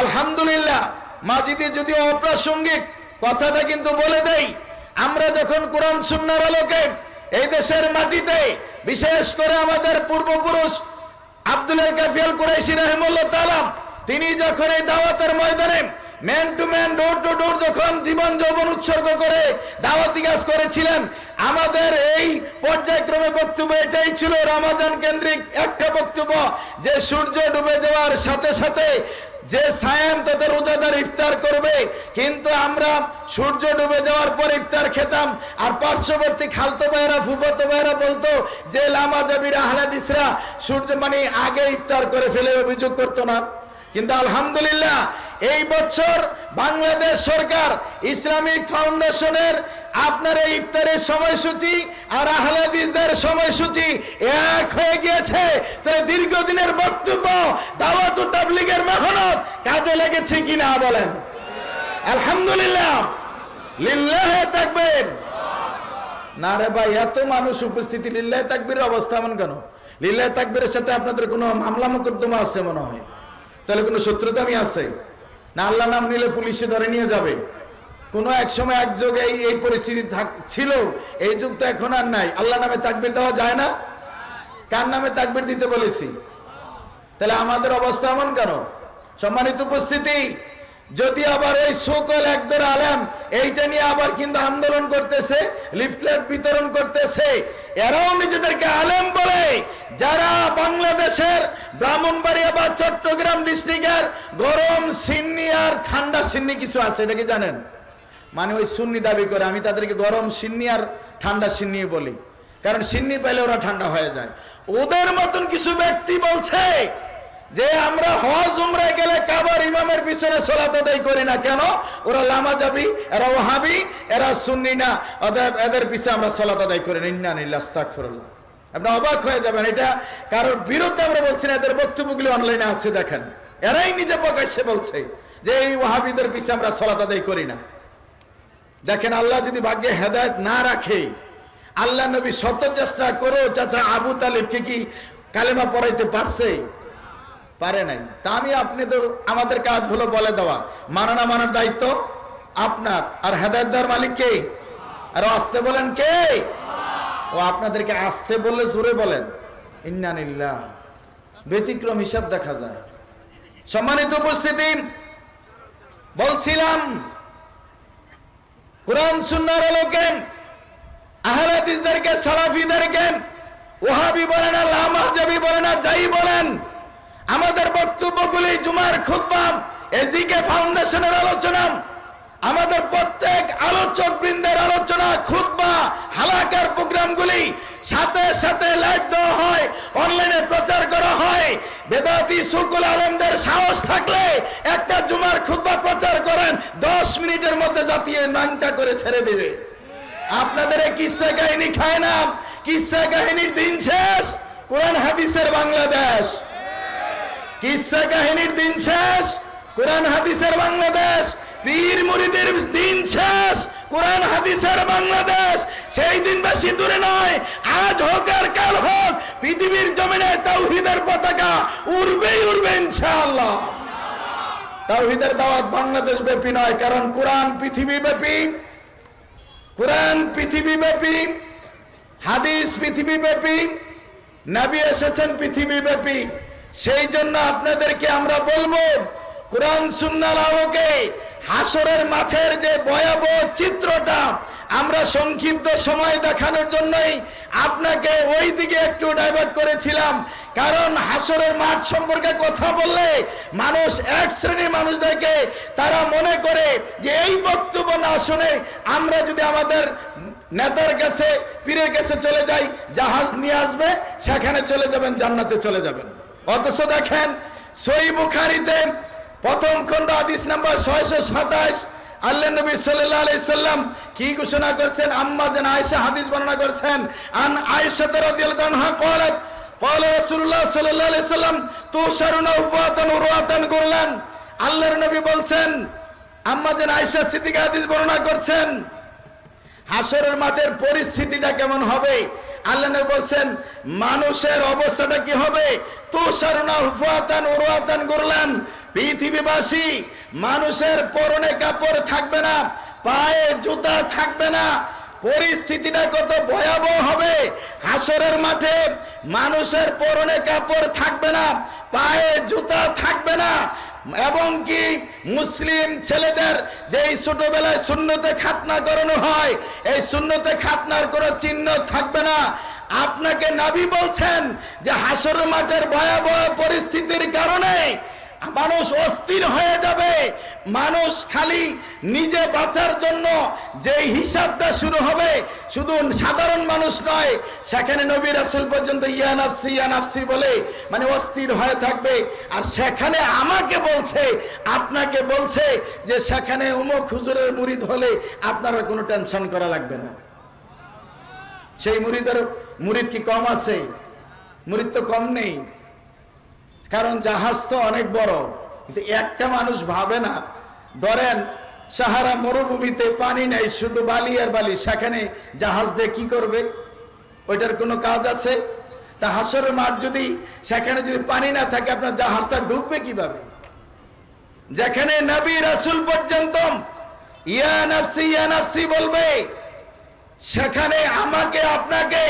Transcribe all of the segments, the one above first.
আলহামদুলিল্লাহ, মাজিদে যদি অপ্রাসঙ্গিক কথাটা কিন্তু বলে দেই, আমরা যখন কোরআন সুন্নার আলোকে এই দেশের মাটিতে, বিশেষ করে আমাদের পূর্বপুরুষ আব্দুল কাফিয়াল কুরাইশি রহমুল্লাহ তালাম তিনি যখন এই দাওয়াতের ময়দানে man to man door to door যখন জীবন যৌবন উৎসর্গ করে দাওয়াতি কাজ করেছিলেন, আমাদের এই পর্যায়ক্রমে বক্তব্য এটাই ছিল, রমাজান কেন্দ্রিক একটা বক্তব্য, যে সূর্য ডুবে যাওয়ার সাথে সাথে যে সায়াম তাদের রোজাদার ইফতার করবে, কিন্তু আমরা সূর্য ডুবে যাওয়ার পর ইফতার খেতাম। আর পার্শ্ববর্তী খালতো ভাইয়েরা, ফুফাতো ভাইয়েরা বলতো, যে লামা জাবিরা আহলাদিসরা সূর্য মানে আগে ইফতার করে ফেলে, অভিযোগ করতো না। কিন্তু আলহামদুলিল্লাহ এই বছর বাংলাদেশ সরকার ইসলামিক ফাউন্ডেশনের আপনার এই ইফতারের সময়সূচি আর আহলাদিসদের সময়সূচি এক হয়ে গিয়েছে। তো দীর্ঘদিনের বক্তব্য দাওয়াত তাবলিগের মেহনত কাজে লেগেছে কিনা বলেন। আলহামদুলিল্লাহ। লিল্লাহে থাকবেন না রে ভাই, এত মানুষ উপস্থিতি, লিল্লাহে তাকবীর অবস্থা এমন কেন? লিল্লাহে তাকবীরের সাথে আপনাদের কোনো মামলা মোকদ্দমা আছে মনে হয়? তাহলে কোনো শত্রুতামি আছে? না আল্লাহ নাম নিলে পুলিশে ধরে নিয়ে যাবে। কোনো এক সময় এক যুগে এই পরিস্থিতি ছিল, এই যুগ তো এখন আর নাই। আল্লাহ নামে তাকবির দেওয়া যায় না? কার নামে তাকবির দিতে বলেছি? তাহলে আমাদের অবস্থা এমন কেন? সম্মানিত উপস্থিতি যদি আবার এই সকল একদর আলেম এইটা নিয়ে আবার কিন্তু আন্দোলন করতেছে, লিফলেট বিতরণ করতেছে, এরাও নিজেদেরকে আলেম বলে। যারা বাংলাদেশের ব্রাহ্মণবাড়িয়া বা চট্টগ্রাম ডিস্ট্রিক্টের গরম সিন্নি আর ঠান্ডা সিন্নি কিছু আছে, এটা কি জানেন? মানে ওই সুন্নি দাবি করে, আমি তাদেরকে গরম সিন্নি আর ঠান্ডা সিন্নি বলি। কারণ সিন্নি পেলে ওরা ঠান্ডা হয়ে যায়। ওদের মতন কিছু ব্যক্তি বলছে যে আমরা হজ উমরায় গেলে কাবার ইমামের পিছনে সলাত আদায় করি না কেন? ওরা লামা যাবি এরা ওহাবি, এরা সুন্নি না। এদের পিছে আমরা সলাত করি না। ইন্না নিল্লাহ, আস্তাগফিরুল্লাহ। আপনি অবাক হয়ে যাবেন, এটা কারোর বিরুদ্ধে আমরা বলছি না, এদের বক্তব্যগুলি অনলাইনে আছে, দেখেন। এরাই নিজে প্রকাশ্যে বলছে যে এই ওহাবিদের পিছে আমরা সলাত করি না। দেখেন, আল্লাহ যদি ভাগ্যে হেদায়ত না রাখে, আল্লাহ নবী শত চেষ্টা করো চাচা আবু তালিবকে কি কালেমা পড়াইতে পারছে? পারে নাই। তা আমি আপনি তো আমাদের কাজ হলো বলে দেওয়া। মানা না মানার দায়িত্ব আপনার। আর হেদায়ত দেওয়ার মালিক কে? আর আসতে বলেন কে? ও আপনাদেরকে আসতে বললে জোরে বলেন। ইন্নানিল্লাহ ব্যতিক্রম হিসাব দেখা যায়। সম্মানিত উপস্থিতি, বলছিলাম, কোরআন সুন্নার আলোকে আহলাদিসদেরকে সালাফিদেরকে ওহাবি বলেন আর লামাজাবি বলেন আর যাই বলেন আমাদের বক্তব্যগুলি জুমার খুতবাম এজিকে ফাউন্ডেশনের আলোচনা, আমাদের প্রত্যেক আলোচক বৃন্দের আলোচনা, খুতবা, হালাকার প্রোগ্রামগুলি সাথে সাথে লাইভ দেওয়া হয়, অনলাইনে প্রচার করা হয়। বেদাতি সুকুল আলমদের সাহস থাকলে একটা জুমার খুতবা প্রচার করেন, দশ মিনিটের মধ্যে জাতীয় নাংটা করে ছেড়ে দেবে। আপনাদের কিসা কাহিনী খায় না? কিসা কাহিনীর দিন শেষ? কোরআন হাদিসের বাংলাদেশ। কিসা কাহিনীর দিন শেষ? কোরআন হাদিসের বাংলাদেশ। পীর মুরিদের দিন শেষ। কোরআন হাদিসের বাংলাদেশ। সেই দিন বেশি দূরে নয়। আজ হোক আর কাল হোক, পৃথিবীর জমিনে তাওহিদের পতাকা উড়বেই উড়বে ইনশাআল্লাহ। তাওহিদের দাওয়াত বাংলাদেশ ব্যাপী নয়, কারণ কোরআন পৃথিবী ব্যাপী। কোরআন পৃথিবী ব্যাপী। হাদিস পৃথিবী ব্যাপী। নবী এসেছেন পৃথিবী ব্যাপী। সেই জন্য আপনাদেরকে আমরা বলব, কোরআন সুন্নার আলোকে হাসরের মাঠের যে ভয়াবহ চিত্রটা আমরা সংক্ষিপ্ত সময় দেখানোর জন্যই আপনাকে ওই দিকে একটু ডাইভার্ট করেছিলাম। কারণ হাসরের মাঠ সম্পর্কে কথা বললে মানুষ এক শ্রেণির মানুষদেরকে তারা মনে করে যে এই বক্তব্য না শুনে আমরা যদি আমাদের নেতার কাছে, পীরের কাছে চলে যাই, জাহাজ নিয়ে আসবে, সেখানে চলে যাবেন, জান্নাতে চলে যাবেন। অথচ দেখেন সই বুখারিতে প্রথম খণ্ড হাদিস নাম্বার ছয়শো সাতাশ আল্লাহ নবী সাল্লাল্লাহু আলাইহি সাল্লাম কি ঘোষণা করছেন আম্মা জান আয়েশা হাদিস বর্ণনা করছেন আন আয়েশা রাদিয়াল্লাহু আনহা قالت قال رسول الله صلى الله عليه وسلم তুশারুনা উফাতান উরওয়াতান করলেন আল্লাহর নবী বলছেন আম্মা জান আয়েশা সিদ্দিকা হাদিস বর্ণনা করছেন হাসরের মাঠের পরিস্থিতিটা কেমন হবে আল্লাহ বলছেন, মানুষের অবস্থাটা কি হবে? তুষারুনা হুফাতান উরওয়াতান গুরলান। পৃথিবীবাসী মানুষের পরনে কাপড় থাকবে না, পায়ে জুতা থাকবে না। পরিস্থিতিটা কত ভয়াবহ হবে। হাসরের মাঠে মানুষের পরনে কাপড় থাকবে না, পায়ে জুতা থাকবে না। এবং কি মুসলিম ছেলেদের যেই ছোটবেলায় শূন্যতে খাতনা করানো হয়, এই শূন্যতে খাতনার কোনো চিহ্ন থাকবে না। আপনাকে নাবি বলছেন যে হাসর মাঠের ভয়াবহ পরিস্থিতির কারণে মানুষ অস্থির হয়ে যাবে। মানুষ খালি নিজে বাঁচার জন্য যে হিসাবটা শুরু হবে, শুধু সাধারণ মানুষ নয়, সেখানে নবী রাসুল পর্যন্ত ইয়ানাফসি ইয়ানাফসি বলে মানে অস্থির হয়ে থাকবে। আর সেখানে আমাকে বলছে, আপনাকে বলছে যে সেখানে উমুক হুজুরের মুরিদ হলে আপনারা কোনো টেনশন করা লাগবে না। সেই মুরিদের, মুরিদ কি কম আছে? মুরিদ তো কম নেই। কারণ জাহাজ তো অনেক বড়। কিন্তু একটা মানুষ ভাবে না, ধরেন সাহারা মরুভূমিতে পানি নেই, শুধু বালি আর বালি, সেখানে জাহাজ দিয়ে কি করবে? ওইটার কোনো কাজ আছে? তা হাসরের মাঠ যদি, সেখানে যদি পানি না থাকে, আপনার জাহাজটা ডুববে কীভাবে? যেখানে নবী রাসুল পর্যন্ত, ইয়া নাফসি বলবে, সেখানে আমাকে, আপনাকে,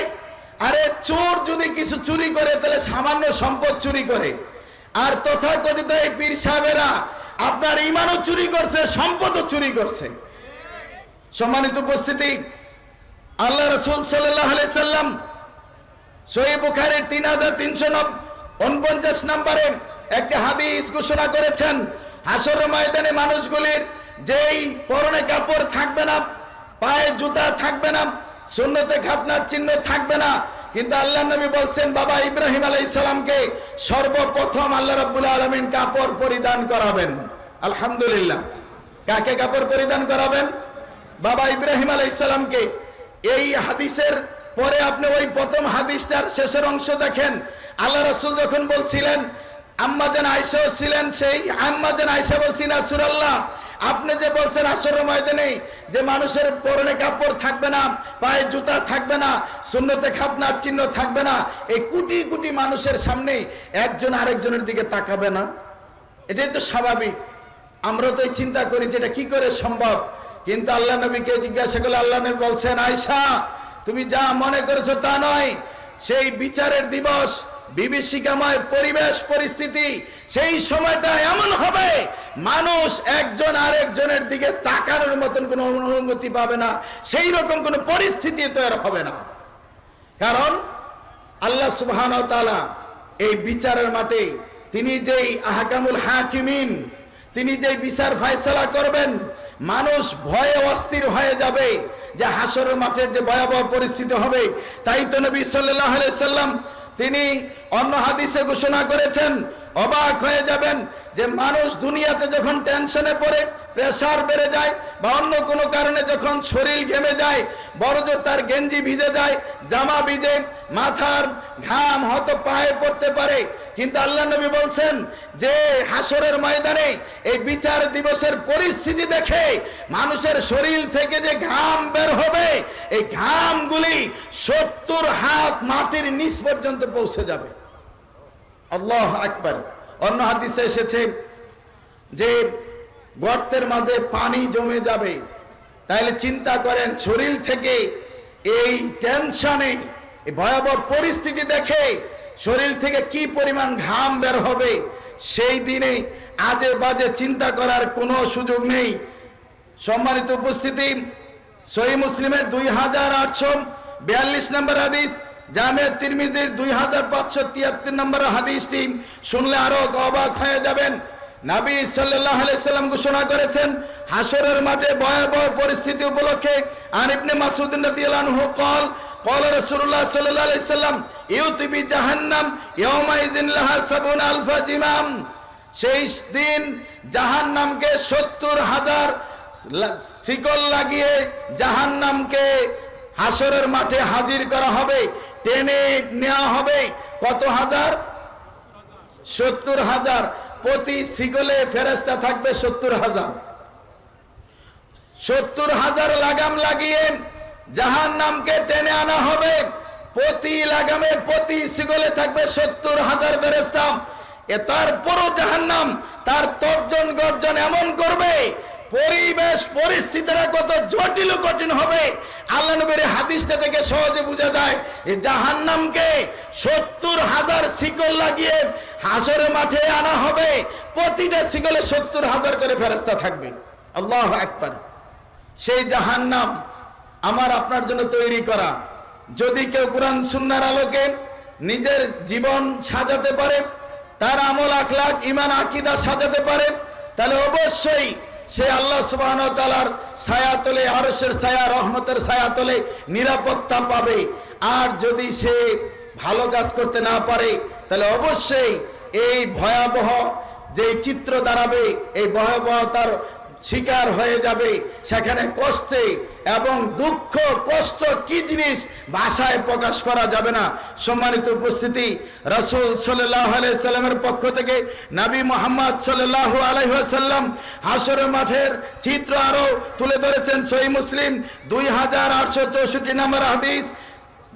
আরে চোর যদি কিছু চুরি করে, তাহলে সামান্য সম্পদ চুরি করে। আর তথাকথিত এই পীর সাহেবেরা আপনার ইমানও চুরি করছে, সম্পদও চুরি করছে। সম্মানিত উপস্থিতি, আল্লাহ রসুল সাল্লাহ সাল্লাম সহি বুখারের তিন হাজার তিনশো উনপঞ্চাশ নম্বরে একটি হাদিস ঘোষণা করেছেন, হাসর ময়দানে মানুষগুলির যেই পরনে কাপড় থাকবে না, পায়ে জুতা থাকবে না শূন্যতে খাতনার চিহ্ন থাকবে না কিন্তু আল্লাহ নবী বলছেন, বাবা ইব্রাহিম আলাই সালামকে সর্বপ্রথম আল্লাহ রাব্বুল আলমিন কাপড় পরিধান করাবেন। আলহামদুলিল্লাহ। কাকে কাপড় পরিধান করাবেন? বাবা ইব্রাহিম আলাই সালামকে। এই হাদিসের পরে আপনি ওই প্রথম হাদিসটার শেষের অংশ দেখেন। আল্লাহ রসুল যখন বলছিলেন আম্মাজান আয়সাও ছিলেন, সেই আম্মাজান আয়সা বলছি, না, সুরাল্লাহ। আপনি যে বলছেন আসর ময়দানে যে মানুষের পরনে কাপড় থাকবে না, পায়ে জুতা থাকবে না শূন্যতে খাতনার চিহ্ন থাকবে না, এই কোটি কোটি মানুষের সামনে একজন আরেকজনের দিকে তাকাবে না। এটাই তো স্বাভাবিক। আমরা তো এই চিন্তা করি যে এটা কি করে সম্ভব? কিন্তু আল্লাহ নবীকে জিজ্ঞাসা করলে আল্লাহ নবী বলছেন আয়সা তুমি যা মনে করেছ তা নয়। সেই বিচারের দিবস বিভীষিকাময় পরিবেশ, পরিস্থিতি, সেই সময়টা এমন হবে, মানুষ একজন আরেকজনের দিকে তাকানোর মতন কোনো অনুমতি পাবে না, সেই রকম কোনো পরিস্থিতি তৈরি হবে না। কারণ আল্লাহ সুবহান তাআলা এই বিচারের মাঠে তিনি যেই আহকামুল হাকিমিন, তিনি যেই বিচার ফয়সালা করবেন, মানুষ ভয়ে অস্থির হয়ে যাবে যে হাসরের মাঠের যে ভয়াবহ পরিস্থিতি হবে। তাই তো নবী সাল্লাল্লাহু আলাইহি সাল্লাম তিনি অন্য হাদিসে ঘোষণা করেছেন অবাক হয়ে যাবেন যে মানুষ দুনিয়াতে যখন টেনশনে পড়ে প্রেশার বেড়ে যায় বা অন্য কোনো কারণে যখন শরীর ঘেমে যায়, বড়জোর তার গেঞ্জি ভিজে যায়, জামা ভিজে, মাথার ঘাম হয়তো পায়ে পড়তে পারে। কিন্তু আল্লাহ নবী বলছেন যে হাসরের ময়দানে এই বিচার দিবসের পরিস্থিতি দেখে মানুষের শরীর থেকে যে ঘাম বের হবে, এই ঘামগুলি সত্তর হাত মাটির নিচ পর্যন্ত পৌঁছে যাবে। আল্লাহ আকবার। অন্য হাদিসে এসেছে যে গর্তের মাঝে পানি জমে যাবে। তাহলে চিন্তা করেন, শরীর থেকে এই টেনশনে ভয়াবহ পরিস্থিতি দেখে শরীর থেকে কি পরিমাণ ঘাম বের হবে, সেই দিনে আজে বাজে চিন্তা করার কোনো সুযোগ নেই। সম্মানিত উপস্থিতি, সহি মুসলিমের দুই হাজার আটশো বিয়াল্লিশ নম্বর হাদিস জামিয়া তিরমিজির দুই হাজার পাঁচশো তিয়াত্তর নম্বর হাদিসটি শুনলে আরো অবাক হয়ে যাবেন নাবী সাল্লাল্লাহু আলাইহি সাল্লাম ঘোষণা করেছেন হাসরের মাঠে ভয়াবহ পরিস্থিতি উপলক্ষে আর ইবনে মাসউদ রাদিয়াল্লাহু আনহু قال قال رسول الله صلى الله عليه وسلم ইউতি বি জাহান্নাম ইয়াউমাইযিন লাহা সাবুন আলফা জিমাম সেই দিন জাহান্নামকে সত্তর হাজার শিকল লাগিয়ে জাহান্নামকে হাসরের মাঠে হাজির করা হবে টেনে নেওয়া হবে। কত হাজার? সত্তর হাজার। প্রতি শিকলে ফেরেস্তা থাকবে সত্তর হাজার। সত্তর হাজার লাগাম লাগিয়ে জাহান নামকে টেনে আনা হবে। প্রতি লাগামে, প্রতি শিগলে থাকবে সত্তর হাজার ফেরেস্তা এ তারপরও জাহান্নাম, তার তর্জন গর্জন এমন করবে পরিবেশ পরিস্থিতিরা কত জটিল কঠিন হবে। আল্লাহ নবীর হাদিসটা থেকে সহজে বোঝা যায় এই জাহান্নামকে সত্তর হাজার শিকল লাগিয়ে হাসরের মাঠে আনা হবে। প্রতিটা শিকলে সত্তর হাজার করে ফেরস্তা থাকবে। আল্লাহ একবার সেই জাহান্নাম আমার আপনার জন্য তৈরি করা। যদি কেউ কোরআন সুন্নার আলোকে নিজের জীবন সাজাতে পারে, তার আমল আখলাক ইমান আকিদা সাজাতে পারে, তাহলে অবশ্যই সে আল্লাহ সুবহান তালার ছায়া তোলে আরসের ছায়া, রহমতের ছায়া তোলে নিরাপত্তা পাবে। আর যদি সে ভালো কাজ করতে না পারে, তাহলে অবশ্যই এই ভয়াবহ যে চিত্র দাঁড়াবে, এই ভয়াবহতার শিকার হয়ে যাবে সেখানে কষ্টে এবং দুঃখ, কষ্ট কি জিনিস ভাষায় প্রকাশ করা যাবে না। সম্মানিত উপস্থিতি, রসুল সাল্লাহ পক্ষ থেকে নাবী মোহাম্মদ সাল্লাহ আলাইসাল্লাম হাসর মাঠের চিত্র আরও তুলে ধরেছেন সহি মুসলিম দুই হাজার আটশো চৌষট্টি নম্বর হাদিস।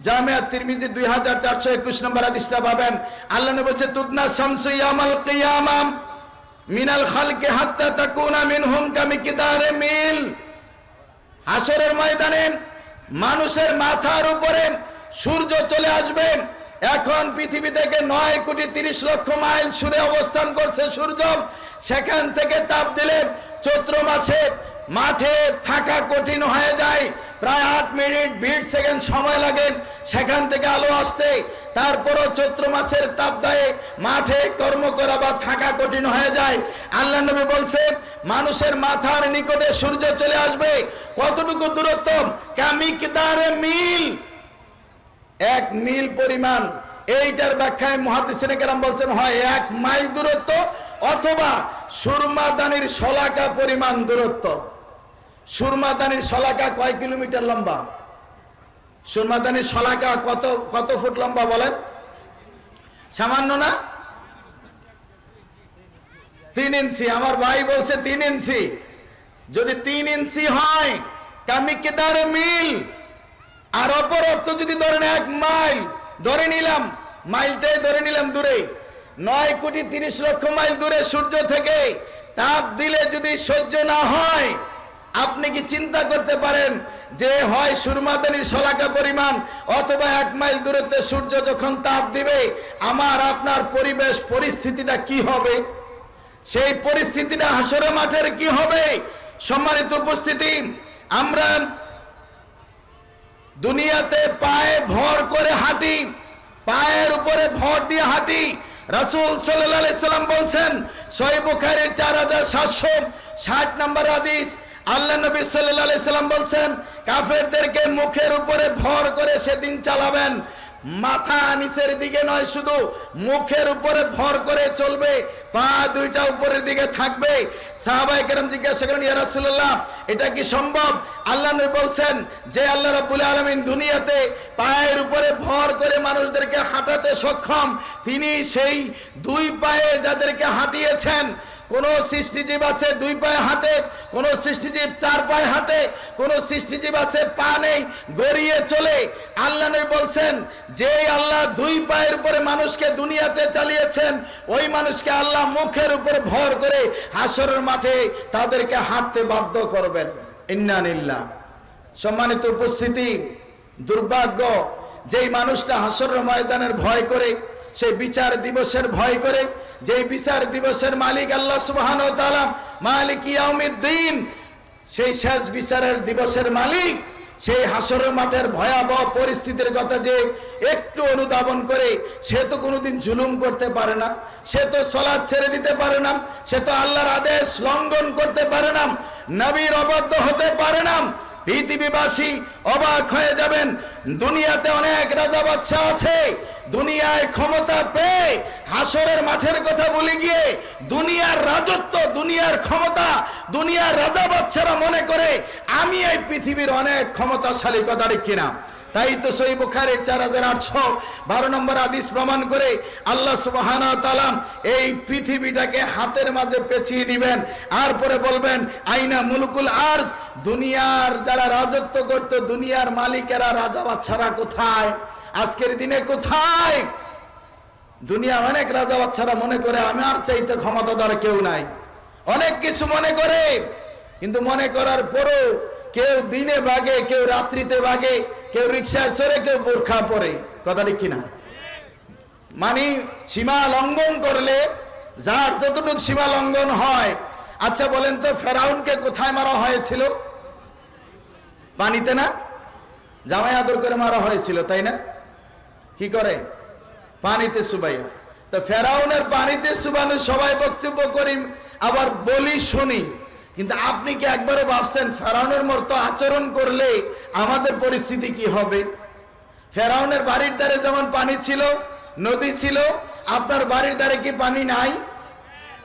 জামিয়া তিরমিজি দুই হাজার চারশো একুশ নম্বর হাদিসটা পাবেন। আল্লাহ বলছে, তুদনা শামসু ইয়ামাল কিয়ামাম মিনাল খালকে হাত্তা তাকুনা মিনহুম কামিকিদারে মিল। হাসরের ময়দানে মানুষের মাথার উপরে সূর্য চলে আসবে। এখন পৃথিবী থেকে নয় কোটি তিরিশ লক্ষ মাইল সুরে অবস্থান করছে সূর্য। সেখান থেকে তাপ দিলে চৈত্র মাসে মাঠে থাকা কঠিন হয়ে যায়। প্রায় আট মিনিট, বিশ সেকেন্ড সময় লাগে সেখান থেকে আলো আসতে। তারপরও চৈত্র মাসের তাপদায়ে মাঠে কর্ম করা বা থাকা কঠিন হয়ে যায়। আল্লাহ নবী বলছে মানুষের মাথার নিকটে সূর্য চলে আসবে। কতটুকু দূরত্ব? কামিকদারে মিল। এক মিল পরিমাণ। এইটার ব্যাখ্যায় মহাদিসিনে কেরাম বলছেন, হয় এক মাইল দূরত্ব অথবা সুরমাদানির শলাকা পরিমাণ দূরত্ব। সুরমাদানির শলাকা কয় কিলোমিটার লম্বা? সুরমাদানির শলাকা কত কত ফুট লম্বা বলেন? সামান্য না? তিন ইঞ্চি। আমার ভাই বলছে তিন ইঞ্চি। যদি তিন ইঞ্চি হয় কামিকেদারে মিল। আর অপর অর্থ যদি ধরেন এক মাইল, ধরে নিলাম, মাইলটাই ধরে নিলাম দূরে। নয় কোটি তিরিশ লক্ষ মাইল দূরে সূর্য থেকে তাপ দিলে যদি সহ্য না হয় আপনি কি চিন্তা করতে পারেন যে হয় সুরমাদানির শলাকা পরিমাণ অথবা এক মাইল দূরত্বে সূর্য যখন তাপ দিবে, আমার আপনার পরিবেশ পরিস্থিতিটা কি হবে? সেই পরিস্থিতিটা হাসরে মাঠের কি হবে? সম্মানিত উপস্থিতি, আমরা দুনিয়াতে পায়ে ভর করে হাঁটি, পায়ের উপরে ভর দিয়ে হাঁটি। রাসূল সাল্লাম বলছেন, সহিহ বুখারীর 4760 ষাট নম্বর হাদিস আল্লাহ নবী সাল্লাম বলছেন, কাফেরদেরকে মুখের উপরে ভর করে সেদিন চালাবেন। মাথা নিচের দিকে নয়, শুধু মুখের উপরে ভর করে চলবে, পা দুইটা উপরের দিকে থাকবে। সাহাবাই কেরাম জিজ্ঞাসা করেন ইয়া রাসূলুল্লাহ, এটা কি সম্ভব? আল্লাহ নবী বলছেন, যে আল্লাহ রাব্বুল আলমিন দুনিয়াতে পায়ের উপরে ভর করে মানুষদেরকে হাঁটাতে সক্ষম, তিনি সেই দুই পায়ে যাদেরকে হাঁটিয়েছেন কোন সৃষ্টিজীব আছে দুই পায়ে হাঁটে, কোন সৃষ্টিজীব চার পায়ে হাঁটে, কোন সৃষ্টিজীব আছে পা নেই, গড়িয়ে চলে। আল্লাহ নবী বলছেন যে আল্লাহ দুই পায়ের উপরে মানুষকে দুনিয়াতে চালিয়েছেন, ওই মানুষকে আল্লাহ মুখের উপর ভর করে হাসরের মাঠে তাদেরকে হাঁটতে বাধ্য করবেন। ইন্নানিল্লাহ সম্মানিত উপস্থিতি, দুর্ভাগ্য, যেই মানুষটা হাসরের ময়দানের ভয় করে সেই বিচার দিবসের ভয় করে, যেই বিচার দিবসের মালিক আল্লাহ সুবহান মালিক ইয়াউমিদ্দিন, সেই শেষ বিচারের দিবসের মালিক, সেই হাসরের মাঠের ভয়াবহ পরিস্থিতির কথা যে একটু অনুধাবন করে, সে তো কোনোদিন জুলুম করতে পারে না, সে তো সলাদ ছেড়ে দিতে পারে না, সে তো আল্লাহর আদেশ লঙ্ঘন করতে পারে না, নবীর অবদ্ধ হতে পারে না পৃথিবীবাসী অবাক হয়ে যাবেন, দুনিয়াতে অনেক রাজা বাচ্চা আছে, দুনিয়ায় ক্ষমতা পেয়ে হাসরের মাঠের কথা বলে গিয়ে দুনিয়ার রাজত্ব, দুনিয়ার ক্ষমতা, দুনিয়ার রাজা বাচ্চারা মনে করে, আমি এই পৃথিবীর অনেক ক্ষমতাশালী কথা কিনা? তাই তো সই বুখারের চার হাজার আটশো বারো নম্বর আদিস প্রমাণ করে আল্লাহ সুবাহানা তালাম এই পৃথিবীটাকে হাতের মাঝে পেঁচিয়ে নিবেন আর পরে বলবেন, আইনা মুলুকুল আর দুনিয়ার যারা রাজত্ব করতো, দুনিয়ার মালিকেরা রাজা বাচ্চারা কোথায়? আজকের দিনে কোথায়? দুনিয়া অনেক রাজা বাচ্চারা মনে করে আমার চাইতে ক্ষমতাদার কেউ নাই। অনেক কিছু মনে করে, কিন্তু মনে করার পরও কেউ দিনে বাগে কেউ রাত্রিতে বাগে কেউ রিক্সায় চড়ে, কেউ বোরখা পরে। কথা ঠিক কিনা? মানে সীমা লঙ্ঘন করলে, যার যতটুকু সীমা লঙ্ঘন হয় আচ্ছা বলেন তো, ফেরাউনকে কোথায় মারা হয়েছিল? পানিতে না? জামাই আদর করে মারা হয়েছিল, তাই না? কি করে? পানিতে সুবাইয়া। তো ফেরাউনের পানিতে সুবানো সবাই বক্তব্য করি, আবার বলি শুনি। কিন্তু আপনি কি একবারও ভাবছেন ফেরাউনের মতো আচরণ করলে আমাদের পরিস্থিতি কি হবে? ফেরাউনের বাড়ির ধারে যেমন পানি ছিল, নদী ছিল, আপনার বাড়ির ধারে কি পানি নাই?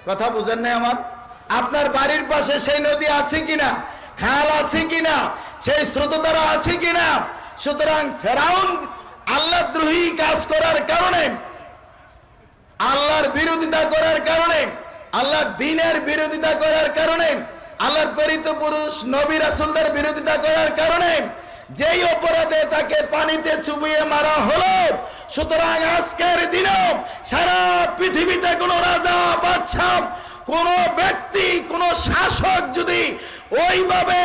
কথা বুঝেন নাই আমার? আপনার বাড়ির পাশে সেই নদী আছে কিনা? খাল আছে কিনা? সেই স্রোতধারা আছে কিনা? সুতরাং ফেরাউন আল্লাহ দ্রোহী কাজ করার কারণে, আল্লাহর বিরোধিতা করার কারণে, আল্লাহর দিনের বিরোধিতা করার কারণে আল্লাহর প্রেরিত পুরুষ নবী রাসুলদের বিরোধিতা করার কারণে যেই অপরাধে তাকে পানিতে চুবিয়ে মারা হলো, সুতরাং আজকের দিনেও সারা পৃথিবীতে কোন রাজা বাদশা কোন ব্যক্তি, কোন শাসক যদি ওইভাবে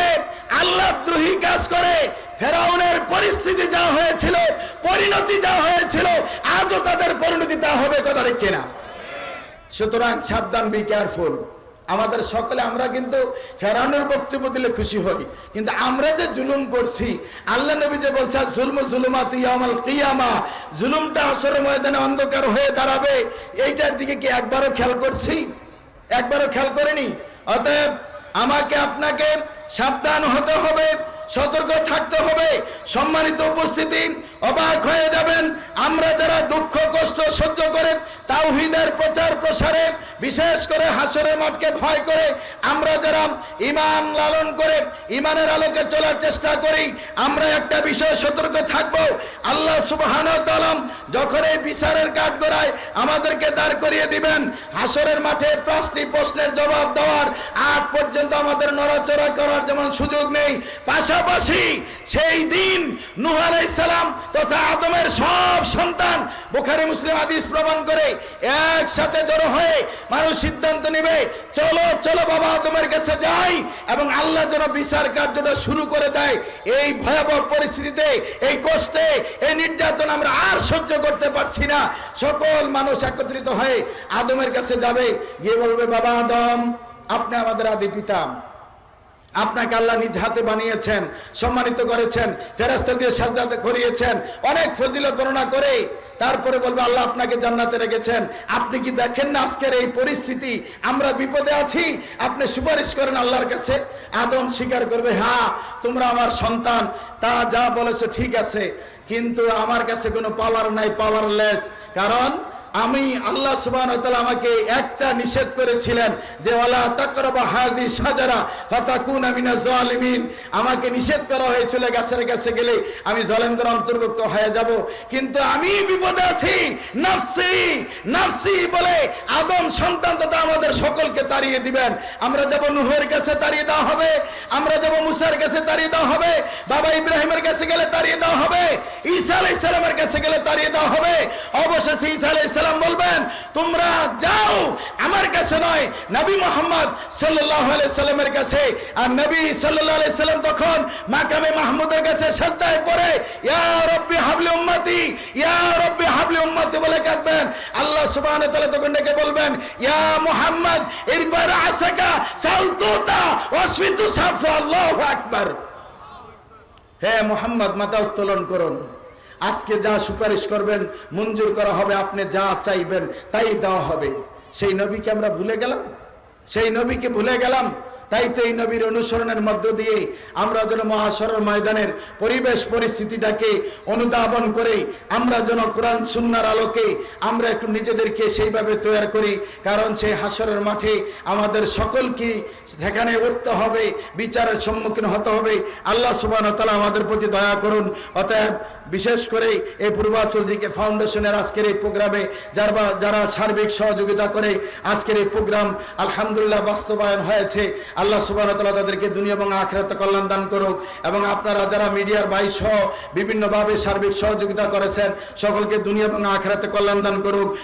আল্লাহ দ্রোহী কাজ করে, ফেরাউনের পরিস্থিতি যা হয়েছিল, পরিণতি যা হয়েছিল, আজও তাদের পরিণতি তা হবে কথা ঠিক কিনা? সুতরাং সাবধান বি কেয়ারফুল আমাদের সকলে আমরা কিন্তু ফেরানোর বক্তব্য দিলে খুশি হই। কিন্তু আমরা যে জুলুম করছি, আল্লাহ নবী যে বলছে জুলম তুই আমাল কিয়ামা জুলুমটা আসর ময়দানে অন্ধকার হয়ে দাঁড়াবে। এইটার দিকে কি একবারও খেয়াল করছি? একবারও খেয়াল করেনি? অতএব আমাকে আপনাকে সাবধান হতে হবে, সতর্ক থাকতে হবে, সম্মানিত উপস্থিতি অবাক হয়ে যাবেন। আমরা যারা দুঃখ, কষ্ট সহ্য করে তাওহিদের প্রচার প্রসারে বিশেষ করে হাসরের মাঠকে ভয় করে আমরা যারা ইমান লালন করে ইমানের আলোকে চলার চেষ্টা করি, আমরা একটা বিষয়ে সতর্ক থাকব। আল্লাহ সুবহান যখন এই বিচারের কাঠ গড়ায় আমাদেরকে দাঁড় করিয়ে দিবেন, হাসরের মাঠে পাঁচটি প্রশ্নের জবাব দেওয়ার আজ পর্যন্ত আমাদের নড়াচড়া করার যেমন সুযোগ নেই, পাশাপাশি সেই দিন নুহ আলাইহিস সালাম তথা আদমের সব সন্তান বুখারী মুসলিম হাদিস প্রমাণ করে একসাথে জড়ো হয়ে মানুষ সিদ্ধান্ত নেবে, চলো চলো বাবা আদমের কাছে যাই। এবং আল্লাহ যেন বিচার কার্যটা শুরু করে দেয়। এই ভয়াবহ পরিস্থিতিতে, এই কষ্টে, এই নির্যাতন আমরা আর সহ্য করতে পারছি না। সকল মানুষ একত্রিত হয়ে আদমের কাছে যাবে। গিয়ে বলবে, বাবা আদম, আপনি আমাদের আদি পিতা। আপনাকে আল্লাহ নিজ হাতে বানিয়েছেন, সম্মানিত করেছেন ফেরাস্তা দিয়ে সাজাতে করিয়েছেন, অনেক ফজিলত বর্ণনা করে তারপরে বলবে, আল্লাহ আপনাকে জান্নাতে রেখেছেন। আপনি কি দেখেন না আজকের এই পরিস্থিতি? আমরা বিপদে আছি, আপনি সুপারিশ করেন আল্লাহর কাছে। আদম স্বীকার করবে হ্যাঁ তোমরা আমার সন্তান, তা যা বলেছ ঠিক আছে, কিন্তু আমার কাছে কোনো পাওয়ার নাই, পাওয়ারলেস। কারণ আমি আল্লাহ সুবহান আমাকে একটা নিষেধ করেছিলেন যে ওয়ালা তাকরাবা হাজি সাজারা ফাতাকুন মিনা জালিমিন আমাকে নিষেধ করা হয়েছিল গাছের কাছে গেলে আমি জলেন্দ্র অন্তর্ভুক্ত হয়ে যাব। কিন্তু আমি বিপদে আছি। নাফসি নাফসি বলে আদম সন্তান তথা আমাদের সকলকে তাড়িয়ে দিবেন। আমরা যাব নুহের কাছে তাড়িয়ে দেওয়া হবে। আমরা যাব মুসার কাছে তাড়িয়ে দেওয়া হবে। বাবা ইব্রাহিমের কাছে গেলে তাড়িয়ে দেওয়া হবে। ঈসা আলাইহিস সালামের কাছে গেলে তাড়িয়ে দেওয়া হবে। অবশেষে ঈসা আলাইহিস সালাম বলবেন, তোমরা যাও, আমার কাছে নয়, নবী মোহাম্মদ আলাইহি সাল্লামের কাছে। আর নবী আলাইহি সাল্লাম তখন মাকামে মাহমুদের কাছে সাজদায় পড়ে, ইয়া রব্বি হাবলি উম্মতি, ইয়া রব্বি হাবলি উম্মতি বলে কাঁদবেন। আল্লাহ সুবহানাহু ওয়া তাআলা তখন ডেকে বলবেন, ইয়া মোহাম্মদ ইরবার আসাকা সালতুতা ওয়াসফিতু সাফা আল্লাহু আকবার। হে মোহাম্মদ, মাথা উত্তোলন করুন। আজকে যা সুপারিশ করবেন, মঞ্জুর করা হবে, আপনি যা চাইবেন তাই দেওয়া হবে। সেই নবীকে আমরা ভুলে গেলাম? সেই নবীকে ভুলে গেলাম? তাই তো এই নবীর অনুসরণের মধ্য দিয়ে আমরা যেন মহাসরের ময়দানের পরিবেশ পরিস্থিতিটাকে অনুধাবন করে, আমরা যেন কোরআন সুন্নার আলোকে আমরা একটু নিজেদেরকে সেইভাবে তৈরি করি। কারণ সেই হাসরের মাঠে আমাদের সকলকে সেখানে উঠতে হবে, বিচারের সম্মুখীন হতে হবে। আল্লাহ সুবান তালা আমাদের প্রতি দয়া করুন। অতএব বিশেষ করে এই পূর্বাচল জিকে ফাউন্ডেশনের আজকের এই প্রোগ্রামে যারা যারা সার্বিক সহযোগিতা করে, আজকের এই প্রোগ্রাম আলহামদুলিল্লাহ বাস্তবায়ন হয়েছে। আল্লাহ সুবাহ তাদেরকে দুনিয়া এবং আখরাতে কল্যাণ দান করুক। এবং আপনারা যারা মিডিয়ার বাই সহ বিভিন্নভাবে সার্বিক সহযোগিতা করেছেন, সকলকে দুনিয়া এবং আখরাতে কল্যাণ দান করুক।